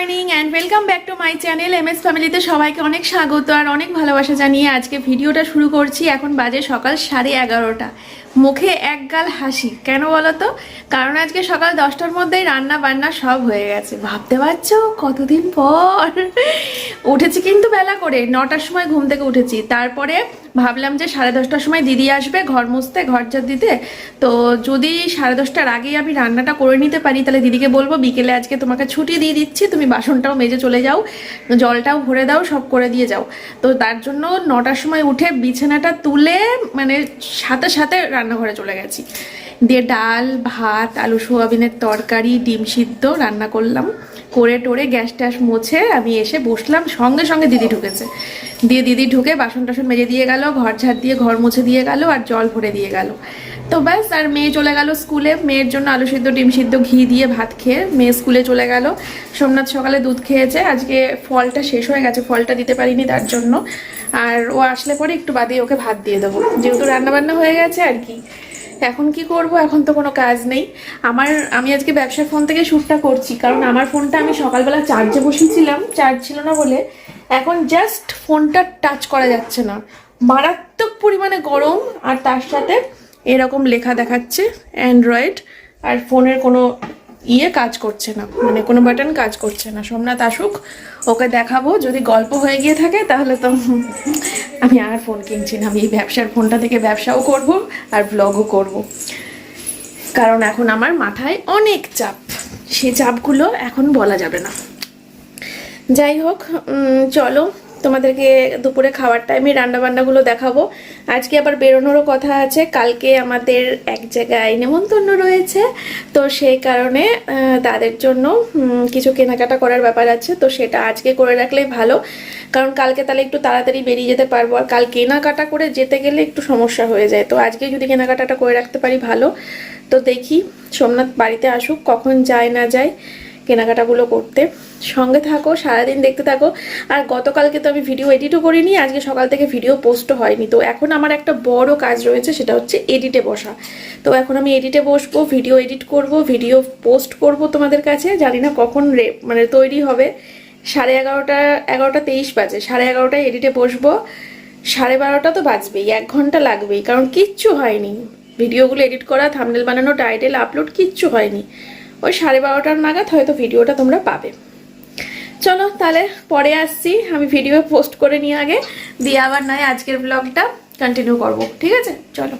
Morning and welcome back to my channel M S ফ্যামিলিতে সবাইকে অনেক স্বাগত আর অনেক ভালোবাসা জানিয়ে আজকে ভিডিওটা শুরু করছি এখন বাজে সকাল সাড়ে এগারোটা। মুখে এক গাল হাসি, কেন বলো তো কারণ আজকে সকাল দশটার মধ্যেই রান্না বান্না সব হয়ে গেছে। ভাবতে পারছ? কতদিন পর? উঠেছি কিন্তু বেলা করে, নটার সময় ঘুম থেকে উঠেছি। তারপরে ভাবলাম যে সাড়ে দশটার সময় দিদি আসবে, ঘর মুছতে, ঘর ঝাড় দিতে। তো যদি সাড়ে দশটার আগেই আমি রান্নাটা করে নিতে পারি, তাহলে দিদিকে বলব, বিকেলে আজকে তোমাকে ছুটি দিয়ে দিচ্ছি, তুমি বাসনটাও মেজে চলে যাও, জলটাও ভরে দাও, সব করে দিয়ে যাও। তো তার জন্য নটার সময় উঠে বিছানাটা তুলে মানে সাথে সাথে রান্নাঘরে চলে গেছি। দিয়ে ডাল, ভাত, আলু সোয়াবিনের তরকারি, ডিম সিদ্ধ রান্না করলাম। করে টোরে গ্যাস ট্যাস মুছে আমি এসে বসলাম, সঙ্গে সঙ্গে দিদি ঢুকেছে। দিয়ে দিদি ঢুকে বাসন টাসন মেজে দিয়ে গেল, ঘর ঝাড় দিয়ে ঘর মুছে দিয়ে গেল আর জল ভরে দিয়ে গেল। তো ব্যাস, আর মেয়ে চলে গেল স্কুলে। মেয়ের জন্য আলু সিদ্ধ, ডিম সিদ্ধ, ঘি দিয়ে ভাত খেয়ে মেয়ে স্কুলে চলে গেল। সোমনাথ সকালে দুধ খেয়েছে। আজকে ফলটা শেষ হয়ে গেছে, ফলটা দিতে পারিনি তার জন্য। আর ও আসলে পরে একটু বাদে ওকে ভাত দিয়ে দেবো। যেহেতু রান্নাবান্না হয়ে গেছে আর কি। এখন কি করব? এখন তো কোনো কাজ নেই। আমার, আমি আজকে ব্যবসার ফোন থেকে শ্যুটটা করছি, কারণ আমার ফোনটা আমি সকালবেলা চার্জে বসিয়েছিলাম চার্জ ছিল না বলে এখন জাস্ট ফোনটা টাচ করা যাচ্ছে না। মারাত্মক পরিমাণে গরম আর তার সাথে এরকম লেখা দেখাচ্ছে অ্যান্ড্রয়েড আর ফোনের কোনো ইয়ে কাজ করছে না মানে কোনো বাটন কাজ করছে না। সোমনাথ আসুক, ওকে দেখাবো, যদি গল্প হয়ে গিয়ে থাকে, তাহলে তো আমি আর ফোন কিনছি না, আমি এই ব্যবসার ফোনটা থেকে ব্যবসাও করব আর ব্লগও করব। কারণ এখন আমার মাথায় অনেক চাপ। সে চাপগুলো এখন বলা যাবে না। যাই হোক চলো তোমাদেরকে দুপুরে খাওয়ার টাইমে রান্না বান্নাগুলো দেখাবো। আজকে আবার বেরোনোরও কথা আছে। কালকে আমাদের এক জায়গায় নেমন্তন্ন রয়েছে। তো সেই কারণে তাদের জন্য কিছু কেনাকাটা করার ব্যাপার আছে। তো সেটা আজকে করে রাখলেই ভালো। কারণ কালকে তাহলে একটু তাড়াতাড়ি বেরিয়ে যেতে পারব। আর কাল কেনাকাটা করে যেতে গেলে একটু সমস্যা হয়ে যায়। তো আজকে যদি কেনাকাটাটা করে রাখতে পারি ভালো। তো দেখি, সোমনাথ বাড়িতে আসুক, কখন যায় না যায়। কেনাকাটাগুলো করতে। সঙ্গে থাকো, সারাদিন দেখতে থাকো। আর গতকালকে তো আমি ভিডিও এডিটও করিনি, আজকে সকাল থেকে ভিডিও পোস্টও হয়নি। তো এখন আমার একটা বড় কাজ রয়েছে, সেটা হচ্ছে এডিটে বসা। তো এখন আমি এডিটে বসবো ভিডিও এডিট করব ভিডিও পোস্ট করব তোমাদের কাছে। জানি না কখন রে মানে তৈরি হবে। সাড়ে এগারোটা এগারোটা তেইশ বাজে। সাড়ে এগারোটায় এডিটে বসবো। সাড়ে বারোটা তো বাজবেই, এক ঘণ্টা লাগবেই, কারণ কিচ্ছু হয়নি। ভিডিওগুলো এডিট করা থামনেল বানানো টাইটেল আপলোড কিচ্ছু হয়নি। ওই সাড়ে বারোটার নাগাদ হয়তো ভিডিওটা তোমরা পাবে। চলো তাহলে পরে আসছি, আমি ভিডিও পোস্ট করে নিয়ে আগে, দিয়ে আবার নয় আজকের ব্লগটা কন্টিনিউ করব, ঠিক আছে? চলো।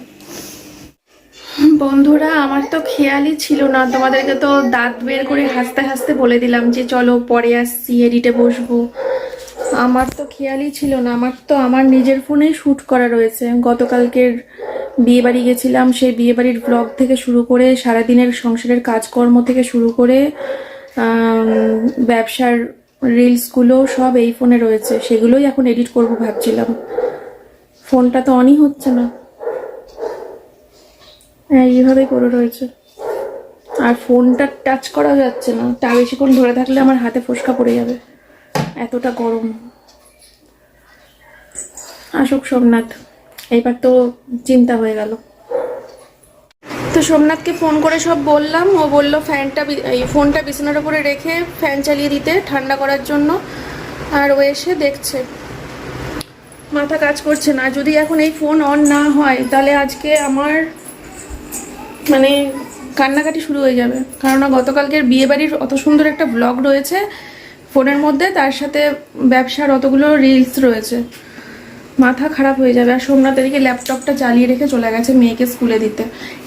বন্ধুরা, আমার তো খেয়ালই ছিল না, তোমাদেরকে তো দাঁত বের করে হাসতে হাসতে বলে দিলাম যে চলো পরে আসছি এডিটে বসবো। আমার তো খেয়ালই ছিল না। আমার তো আমার নিজের ফোনেই শ্যুট করা রয়েছে। গতকালকের বিয়ে বাড়ি গেছিলাম, সেই বিয়ে বাড়ির ব্লগ থেকে শুরু করে সারাদিনের সংসারের কাজকর্ম থেকে শুরু করে ব্যবসার রিলসগুলো সব এই ফোনে রয়েছে। সেগুলোই এখন এডিট করব ভাবছিলাম। ফোনটা তো অনই হচ্ছে না। হ্যাঁ এইভাবেই করে রয়েছে। আর ফোনটা টাচ করা যাচ্ছে না। তা বেশিক্ষণ ধরে থাকলে আমার হাতে ফোসকা পড়ে যাবে। এতটা গরম। আসুক সোমনাথ। এইবার তো চিন্তা হয়ে গেল। তো সোমনাথকে ফোন করে সব বললাম। ও বলল ফ্যানটা এই ফোনটা বিছানার উপরে রেখে ফ্যান চালিয়ে দিতে ঠান্ডা করার জন্য। আর ও এসে দেখছে। মাথা কাজ করছে না। যদি এখন এই ফোন অন না হয়, তাহলে আজকে আমার মানে কান্নাকাটি শুরু হয়ে যাবে। কারণ গতকালকের বিয়ে বাড়ির অত সুন্দর একটা ব্লগ রয়েছে। ফোনের মধ্যে তার সাথে ব্যবসার অতগুলো রিলস রয়েছে। মাথা খারাপ হয়ে যাবে। আর সোমনাথ এদিকে ল্যাপটপটা চালিয়ে রেখে চলে গেছে মেয়েকে স্কুলে দিতে।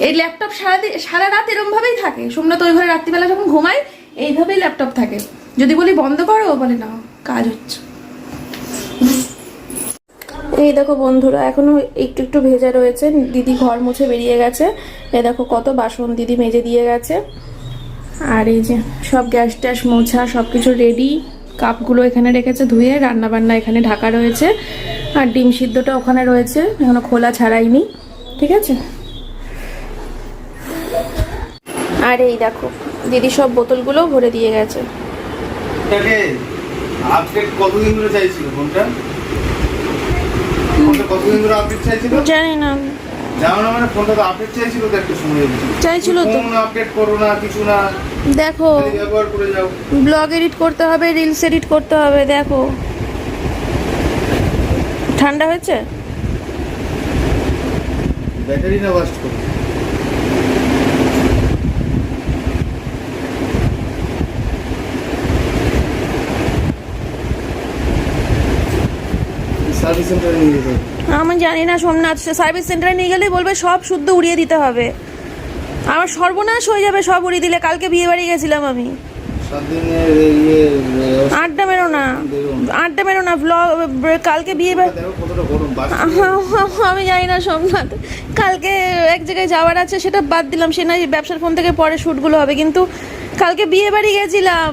এই ল্যাপটপ সারা সারা রাত এরমভাবেই থাকে। সোমনাথ ওই ঘরে রাত্রিবেলা যখন ঘুমায়, এইভাবেই ল্যাপটপ থাকে। যদি বলি বন্ধ করো, বলে না, কাজ হচ্ছে। এই দেখো বন্ধুরা, এখনও একটু একটু ভেজা রয়েছে। দিদি ঘর মুছে বেরিয়ে গেছে। এ দেখো কত বাসন দিদি মেজে দিয়ে গেছে। আর এই যে সব গ্যাস ট্যাস মোছা সব কিছু রেডি। কাপগুলো এখানে রেখেছে ধুয়ে রান্না বান্না এখানে ঢাকা রয়েছে। আর ডিম সিদ্ধটা ওখানে রয়েছে এখনও খোলা ছাড়াইনি ঠিক আছে? আর এই দেখো দিদি সব বোতলগুলো ভরে দিয়ে গেছে। কতদিন ধরে চাইছিল ফোনটা? ফোনটা কতদিন ধরে আপডেট চাইছিল? জানি না। না মানে ফোনটা তো আপডেট চাইছিল তো একটা সময়। চাইছিল তো। ফোন আপডেট করো না কিছু না দেখো ব্যবহার করে যাও ব্লগ এডিট করতে হবে রিলস এডিট করতে হবে দেখো ঠান্ডা হয়েছে ব্যাটারি না ওয়াস্ট করো সার্ভিস সেন্টারে নিয়ে। আমি জানি না, সোমনাথ সার্ভিস সেন্টারে নিয়ে গেলেই বলবে সব শুদ্ধ উড়িয়ে দিতে হবে। আমার সর্বনাশ হয়ে যাবে সব উড়িয়ে দিলে, কালকে বিয়ে বাড়ি গেছিলাম আমি। আড্ডা মেরো না, আড্ডা মেরো না ব্লগ কালকে বিয়ে আমি জানি না, সোমনাথ, কালকে এক জায়গায় যাওয়ার আছে, সেটা বাদ দিলাম, সে না ব্যবসার ফোন থেকে পরে শ্যুটগুলো হবে, কিন্তু কালকে বিয়ে বাড়ি গেছিলাম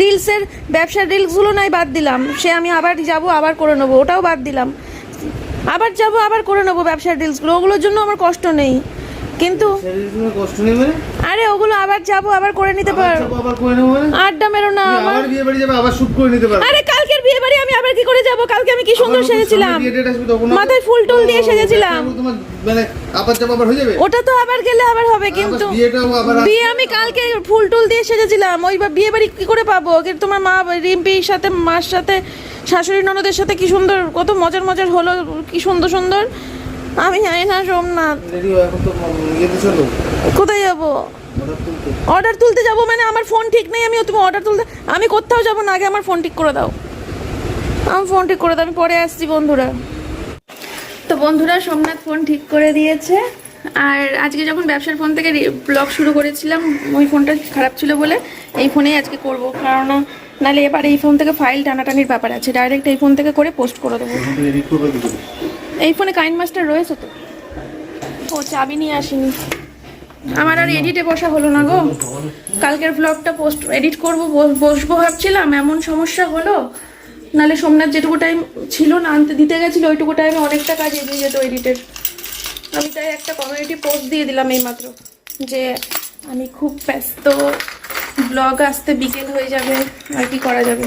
রিলসের ব্যবসার রিলসগুলো নাই বাদ দিলাম, সে আমি আবার যাব, আবার করে নেব, ওটাও বাদ দিলাম। আবার যাব আবার করে নেব ব্যবসার ডিলসগুলো ওগুলোর জন্য আমার কষ্ট নেই। কিন্তু কষ্ট নেই মানে আরে ওগুলো আবার যাব আবার করে নিতে পারব পারো। মানে? আড্ডা মেরো না আবার বিয়ে বাড়ি যাবে আবার শুট করে নিতে আরে বিয়ে বাড়ি আমি আবার কি করে যাব? কালকে আমি কি সুন্দর সেজেছিলাম? মাথায় ফুল টুল দিয়ে সেজেছিলাম। মানে ওটা তো আবার গেলে আবার হবে কিন্তু বিয়ে আমি কালকে ফুল টুল দিয়ে সেজেছিলাম। ওই বা- বিয়ে বাড়ি কি করে পাবো? কিন্তু তোমার মা রিম্পির সাথে মার সাথে শাশুড়ি ননদের সাথে কি সুন্দর? কত মজার মজার হলো কি সুন্দর সুন্দর। আমি জানি না সোমনাথ। কোথায় যাব? অর্ডার তুলতে। অর্ডার তুলতে যাব মানে আমার ফোন ঠিক নেই আমি তুমি অর্ডার তুলতে আমি কোথাও যাব না আগে আমার ফোন ঠিক করে দাও। আমি ফোন ঠিক করে দাও, আমি পরে আসছি বন্ধুরা। তো বন্ধুরা, সোমনাথ ফোন ঠিক করে দিয়েছে। আর আজকে যখন ব্যবসার ফোন থেকে ব্লগ শুরু করেছিলাম, ওই ফোনটা খারাপ ছিল বলে এই ফোনেই আজকে করব। কারণ নাহলে এবার এই ফোন থেকে ফাইল টানাটানির ব্যাপার আছে। ডাইরেক্ট এই ফোন থেকে করে পোস্ট করে দেবো? এই ফোনে কাইন মাস্টার রয়েছে তো। ও, চাবি নিয়ে আসিনি। আমার আর এডিটে বসা হলো না গো। কালকের ব্লগটা পোস্ট এডিট করব বসবো ভাবছিলাম, এমন সমস্যা হলো। নালে সোমনাথ যেটুকু টাইম ছিল না, আনতে দিতে গেছিল, ওইটুকু টাইমে অনেকটা কাজ এগিয়ে যেত এডিটের আমি তাই একটা কমিউনিটি পোস্ট দিয়ে দিলাম এইমাত্র, যে আমি খুব ব্যস্ত ব্লগ আসতে বিকেল হয়ে যাবে, আর কি করা যাবে।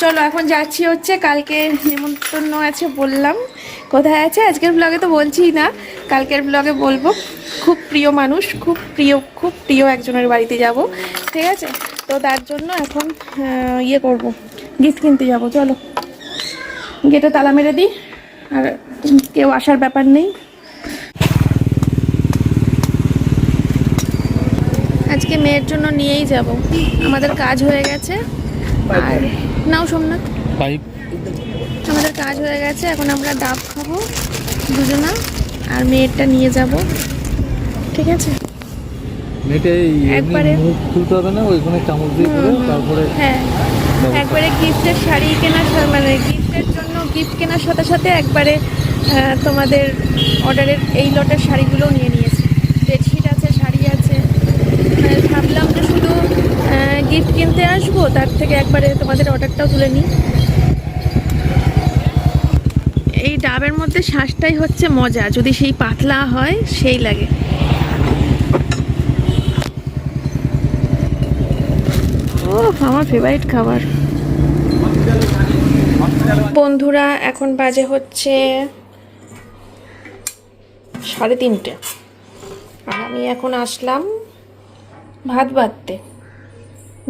চলো, এখন যাচ্ছি হচ্ছে, কালকে নেমন্তন্ন আছে বললাম। কোথায় আছে? আজকের ব্লগে তো বলছি না, কালকের ব্লগে বলব। খুব প্রিয় মানুষ, খুব প্রিয় খুব প্রিয় একজনের বাড়িতে যাব। ঠিক আছে? তো তার জন্য এখন ইয়ে করব গিফট কিনতে যাব চলো। গেটে তালা মেরে দিই আর কেউ আসার ব্যাপার নেই। আজকে মেয়ের জন্য নিয়েই যাব। আমাদের কাজ হয়ে গেছে আর নাও সোমনাথ। আমাদের কাজ হয়ে গেছে এখন আমরা ডাব খাব দুজনা আর মেয়েরটা নিয়ে যাব। ঠিক আছে? নেটে একবারে- মুখ খুলতে হবে না ওইখানে চামচ দিয়ে করে তারপরে হ্যাঁ। একবারে গিফটের শাড়ি কেনার মানে গিফটের জন্য গিফট কেনার সাথে সাথে একবারে তোমাদের অর্ডারের এই লটের শাড়িগুলো নিয়ে নিয়েছি। বেডশিট আছে শাড়ি আছে। মানে ভাবলাম যে শুধু গিফট কিনতে আসব তার থেকে একবারে তোমাদের অর্ডারটাও তুলে নিই। এই ডাবের মধ্যে শ্বাসটাই হচ্ছে মজা যদি সেই পাতলা হয় সেই লাগে। ও আমার ফেভারিট খাবার। বন্ধুরা, এখন বাজে হচ্ছে সাড়ে তিনটে। আর আমি এখন আসলাম ভাত বাড়তে।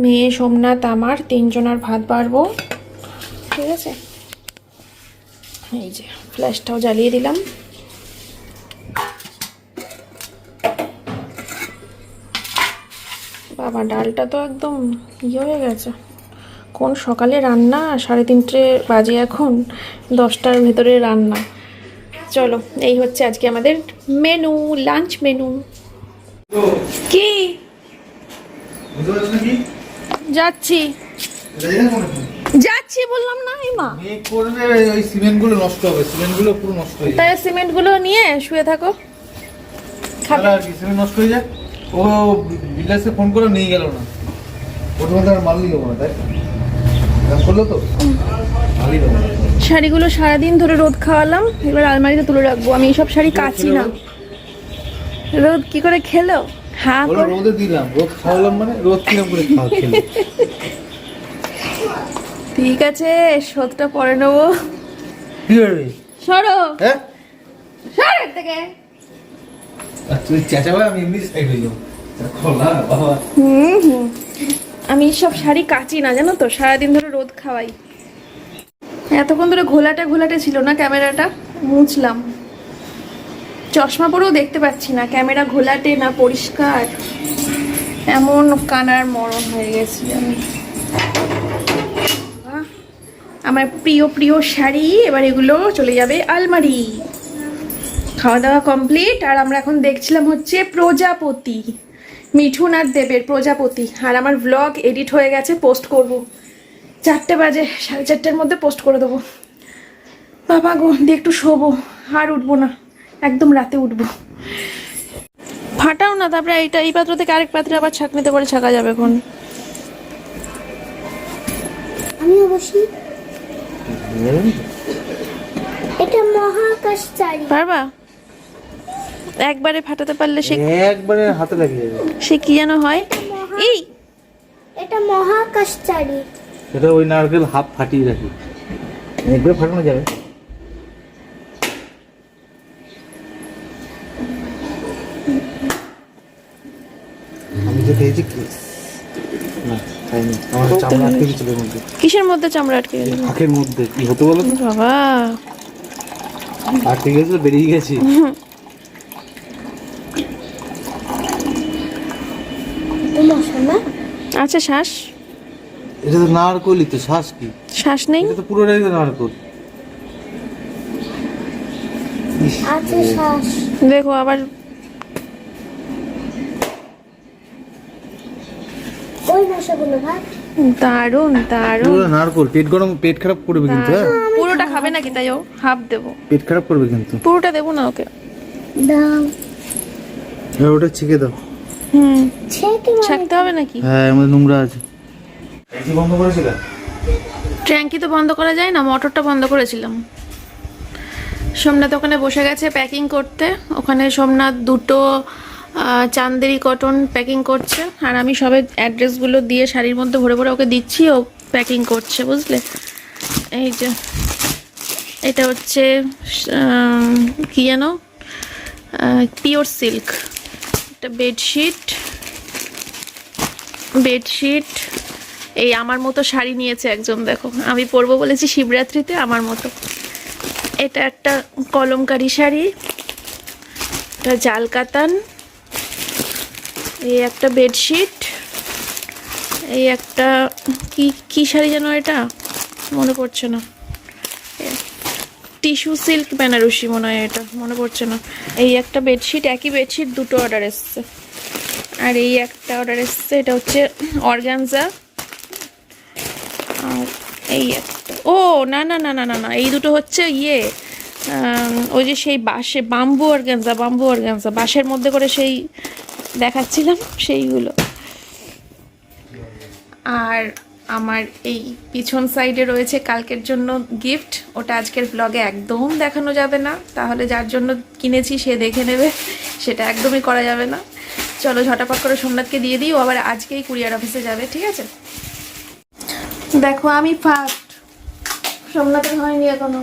মেয়ে, সোমনাথ, আমার তিনজনার ভাত বাড়বো। ঠিক আছে? এই যে ফ্ল্যাশটাও জ্বালিয়ে দিলাম। বাবা ডালটা তো একদম ইয়ে হয়ে গেছে। কোন সকালে রান্না? সাড়ে তিনটে বাজে এখন দশটার ভেতরে রান্না। চলো এই হচ্ছে আজকে আমাদের মেনু লাঞ্চ মেনু কি? যাচ্ছি। যাচ্ছি বললাম না মা। করবে ওই সিমেন্টগুলো নষ্ট হবে সিমেন্টগুলো পুরো নষ্ট হয়ে যাবে। তাই সিমেন্টগুলো নিয়ে শুয়ে থাকো। খাবে আর কি সিমেন্ট নষ্ট হয়ে যায় ও বিলাসে ফোন করে নিয়ে গেল না। ও তোমার তার মাল নিয়ে যাব না তাই? করল তো? মালই দেবো শাড়িগুলো সারাদিন ধরে রোদ খাওয়ালাম এবার আলমারিতে তুলে রাখব। আমি এইসব শাড়ি কাচি না। রোদ কি করে খেলো? হা বলো করে? রোদে দিলাম। রোদ খাওয়ালাম মানে রোদ কিরম করে খাওয়া খেলে। ঠিক আছে শোধটা পরে নেব। সরো। হ্যাঁ? সর এর থেকে। আর আমি সব শাড়ি কাচি না, জানো তো? সারাদিন ধরে রোদ খাওয়াই। এতক্ষণ ধরে ঘোলাটে ঘোলাটে ছিল না ক্যামেরাটা? মুছলাম। চশমা পরেও দেখতে পাচ্ছি না, ক্যামেরা ঘোলাটে না পরিষ্কার। এমন কানার মরণ হয়ে গেছি আমি আমার প্রিয় প্রিয় শাড়ি, এবার এগুলো চলে যাবে আলমারি। খাওয়া দাওয়া কমপ্লিট আর আমরা এখন দেখছিলাম হচ্ছে প্রজাপতি মিঠুন আর দেবের প্রজাপতি। আর আমার ব্লগ এডিট হয়ে গেছে পোস্ট করব। চারটে বাজে সাড়ে চারটের মধ্যে পোস্ট করে দেবো। বাবা গো দিয়ে একটু শোবো আর উঠবো না একদম রাতে উঠবো। ফাটাও না তারপরে এইটা এই পাত্র থেকে আরেক পাত্রে আবার ছাকনিতে করে ছাকা যাবে এখন। আমি অবশ্যই। এটা মহাকাশ পারবা? একবারে ফাটাতে পারলে সে একবারে হাতে লাগিয়ে যাবে সে কি যেন হয়? এই! এটা মহাকাশ চারি এটা ওই নারকেল হাফ ফাটিয়ে রাখি। একবার ফাটানো যাবে। আমি খেয়েছি কি? না খাইনি। আমার চামড়া আটকে গেছিল মধ্যে কিসের মধ্যে চামড়া আটকে গেল? ফাঁকের মধ্যে। কি হতে বলো তো? বাবা। আটকে গেছিল বেরিয়ে গেছে তো মশা না আচ্ছা শ্বাস? এটা তো নারকলই তো শ্বাস কি? শ্বাস নেই? এটা তো পুরোটাই তো নারকল। আছে শ্বাস। দেখো আবার ওই মশাগুলো ভাত দারুণ দারুণ। পুরো নারকল পেট গরম পেট খারাপ করবে কিন্তু হ্যাঁ? পুরোটা খাবে। নাকি তাই ও? হাফ দেবো। পেট খারাপ করবে কিন্তু। পুরোটা দেবো না ওকে। দাম এবার ওটা ছেঁকে দাও। হুম। ছাকতে হবে নাকি? হ্যাঁ এর মধ্যে নোংরা আছে। বন্ধ ট্যাঙ্কি তো বন্ধ করা যায় না মোটরটা বন্ধ করেছিলাম। সোমনাথ ওখানে বসে গেছে প্যাকিং করতে। ওখানে সোমনাথ দুটো চান্দেরি কটন প্যাকিং করছে। আর আমি সবে অ্যাড্রেসগুলো দিয়ে শাড়ির মধ্যে ভরে ভরে ওকে দিচ্ছি ও প্যাকিং করছে বুঝলে? এই যে এটা হচ্ছে কি যেন? পিওর সিল্ক একটা বেডশিট বেডশিট এই আমার মতো শাড়ি নিয়েছে একজন, দেখো। আমি পরবো বলেছি শিবরাত্রিতে আমার মতো। এটা একটা কলমকারি শাড়ি, এটা জাল কাতান, এই একটা বেডশিট এই একটা, কি কি শাড়ি যেন এটা? মনে পড়ছে না। টিস্যু সিল্ক বেনারসি মনে হয় এটা, মনে পড়ছে না। এই একটা বেডশিট, একই বেডশিট দুটো অর্ডার এসছে। আর এই একটা অর্ডার এসছে, এটা হচ্ছে অর্গানজা। আর এই একটা, ও, না না না না না না, এই দুটো হচ্ছে ইয়ে ওই যে সেই বাঁশে বাম্বু অর্গানজা বাম্বু অর্গানজা। বাঁশের মধ্যে করে সেই দেখাচ্ছিলাম, সেইগুলো। আর আমার এই পিছন সাইডে রয়েছে কালকের জন্য গিফট। ওটা আজকের ব্লগে একদম দেখানো যাবে না। তাহলে যার জন্য কিনেছি সে দেখে নেবে। সেটা একদমই করা যাবে না। চলো ঝটাপট করে সোমনাথকে দিয়ে দিই। ও আবার আজকেই কুরিয়ার অফিসে যাবে, ঠিক আছে? দেখো, আমি ফার্স্ট সোমনাথের হয়নি এখনও।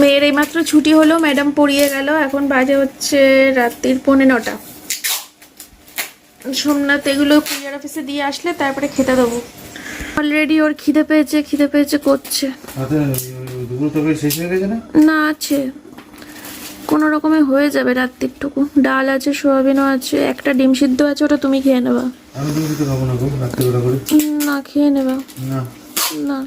মেয়ের এইমাত্র ছুটি হলো ম্যাডাম পড়িয়ে গেল। এখন বাজে হচ্ছে রাত্রির পৌনে নটা। সোমনাথ এগুলো কুরিয়ার অফিসে দিয়ে আসলে তারপরে খেতে দেবো। অলরেডি ওর খিদে পেয়েছে খিদে পেয়েছে করছে। গেছে না? আছে। কোনো রকমে হয়ে যাবে রাত্রিরটুকু। ডাল আছে সোয়াবিনও আছে একটা ডিম সিদ্ধ আছে ওটা তুমি খেয়ে নেবা। না খেয়ে নেবা। না। না।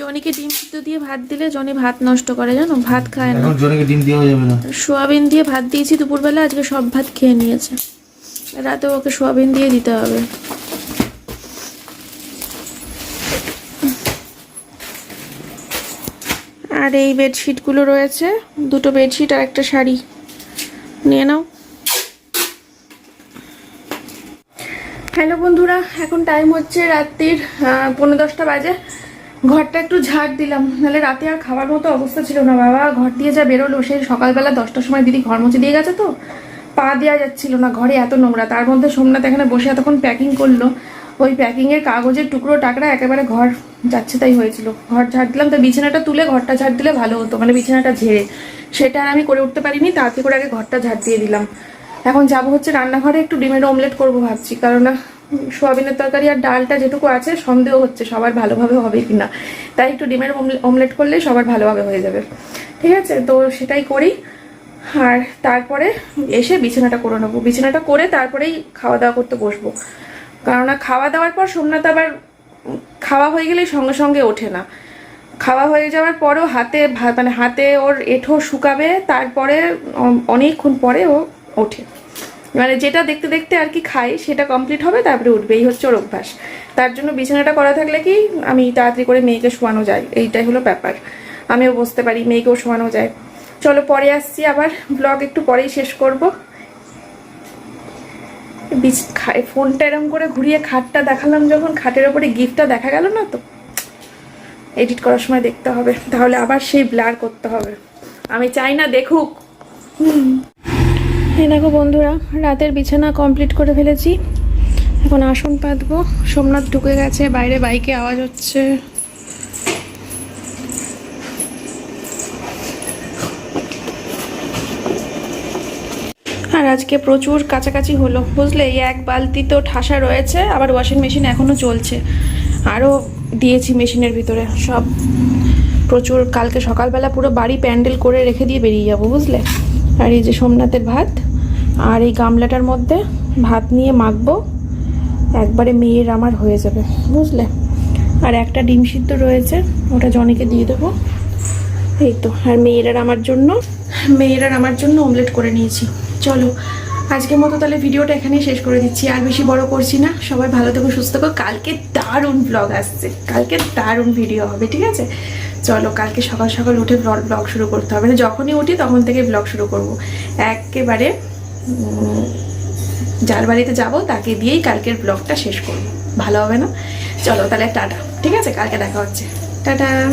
জনিকে ডিম সিদ্ধ দিয়ে ভাত দিলে জনি ভাত নষ্ট করে জানো? ভাত খায় না। জনকে ডিম দেওয়া যাবে না। সোয়াবিন দিয়ে ভাত দিয়েছি দুপুরবেলা আজকে সব ভাত খেয়ে নিয়েছে। রাতে ওকে সোয়াবিন দিয়ে দিতে হবে। আর এই বেডশিটগুলো রয়েছে দুটো বেডশিট আর একটা শাড়ি। নিয়ে নাও। হ্যালো বন্ধুরা এখন টাইম হচ্ছে রাত্রির আহ, পৌনে দশটা বাজে। ঘরটা একটু ঝাড় দিলাম। নাহলে রাতে আর খাবার মতো অবস্থা ছিল না। বাবা ঘর দিয়ে যা বেরোলো, সেই সকালবেলা দশটার সময় দিদি ঘর মুছে দিয়ে গেছে তো। পা দেওয়া যাচ্ছিল না, ঘরে এত নোংরা। তার মধ্যে সোমনাথ এখানে বসে এতক্ষণ প্যাকিং করল। ওই প্যাকিংয়ের কাগজের টুকরো টাকরা একেবারে ঘর যাচ্ছে তাই হয়েছিল। ঘর ঝাড় দিলাম, তো বিছানাটা তুলে ঘরটা ঝাড় দিলে ভালো হতো মানে বিছানাটা ঝেড়ে। সেটা আর আমি করে উঠতে পারিনি তাড়াতাড়ি করে আগে ঘরটা ঝাড় দিয়ে দিলাম। এখন যাব হচ্ছে রান্নাঘরে, একটু ডিমের অমলেট করব ভাবছি কারণ সোয়াবিনের তরকারি আর ডালটা যেটুকু আছে, সন্দেহ হচ্ছে সবার ভালোভাবে হবে কি না তাই একটু ডিমের অমলেট করলে সবার ভালোভাবে হয়ে যাবে। ঠিক আছে? তো সেটাই করি। আর তারপরে এসে বিছানাটা করে নেব। বিছানাটা করে তারপরেই খাওয়া দাওয়া করতে বসবো। কেননা খাওয়া দাওয়ার পর সোমনাথ আবার খাওয়া হয়ে গেলেই সঙ্গে সঙ্গে ওঠে না। খাওয়া হয়ে যাওয়ার পরেও হাতে মানে হাতে ওর এঁঠো শুকাবে, তারপরে অনেকক্ষণ পরে ও ওঠে। মানে যেটা দেখতে দেখতে আর কি খাই, সেটা কমপ্লিট হবে, তারপরে উঠবে এই হচ্ছে ওর অভ্যাস। তার জন্য বিছানাটা করা থাকলে কি আমি তাড়াতাড়ি করে মেয়েকে শোয়ানো যায়, এইটাই হলো ব্যাপার। আমিও বসতে পারি, মেয়েকেও শোয়ানো যায়। চলো পরে আসছি আবার ব্লগ একটু পরেই শেষ করব। বিছ- ফোনটা এরম করে ঘুরিয়ে খাটটা দেখালাম যখন, খাটের ওপরে গিফটটা দেখা গেল না তো? এডিট করার সময় দেখতে হবে, তাহলে আবার সেই ব্লার করতে হবে। আমি চাই না দেখুক। দেখো বন্ধুরা, রাতের বিছানা কমপ্লিট করে ফেলেছি। এখন আসন পাতবো। সোমনাথ ঢুকে গেছে, বাইরে বাইকে আওয়াজ হচ্ছে। আর আজকে প্রচুর কাছাকাছি হলো, বুঝলে? এই এক বালতি তো ঠাসা রয়েছে, আবার ওয়াশিং মেশিন এখনও চলছে। আরও দিয়েছি মেশিনের ভিতরে, সব প্রচুর। কালকে সকালবেলা পুরো বাড়ি প্যান্ডেল করে রেখে দিয়ে বেরিয়ে যাব, বুঝলে? আর এই যে সোমনাথের ভাত আর এই গামলাটার মধ্যে ভাত নিয়ে মাখবো, একবারে মেয়ের আমার হয়ে যাবে, বুঝলে? আর একটা ডিম সিদ্ধ রয়েছে, ওটা জনিকে দিয়ে দেবো। এই তো, আর মেয়েরার আমার জন্য মেয়েরার আমার জন্য অমলেট করে নিয়েছি। চলো, আজকের মতো তাহলে ভিডিওটা এখানেই শেষ করে দিচ্ছি, আর বেশি বড় করছি না। সবাই ভালো থেকো, সুস্থ থেকো। কালকে দারুণ ব্লগ আসছে, কালকে দারুণ ভিডিও হবে, ঠিক আছে? চলো, কালকে সকাল সকাল উঠে ব্লগ শুরু করতে হবে। মানে যখনই উঠি তখন থেকে ব্লগ শুরু করব। একেবারে যার বাড়িতে যাব, তাকে দিয়েই কালকের ব্লগটা শেষ করব। ভালো হবে না? চলো তাহলে টাটা। ঠিক আছে? কালকে দেখা হচ্ছে। টাটা।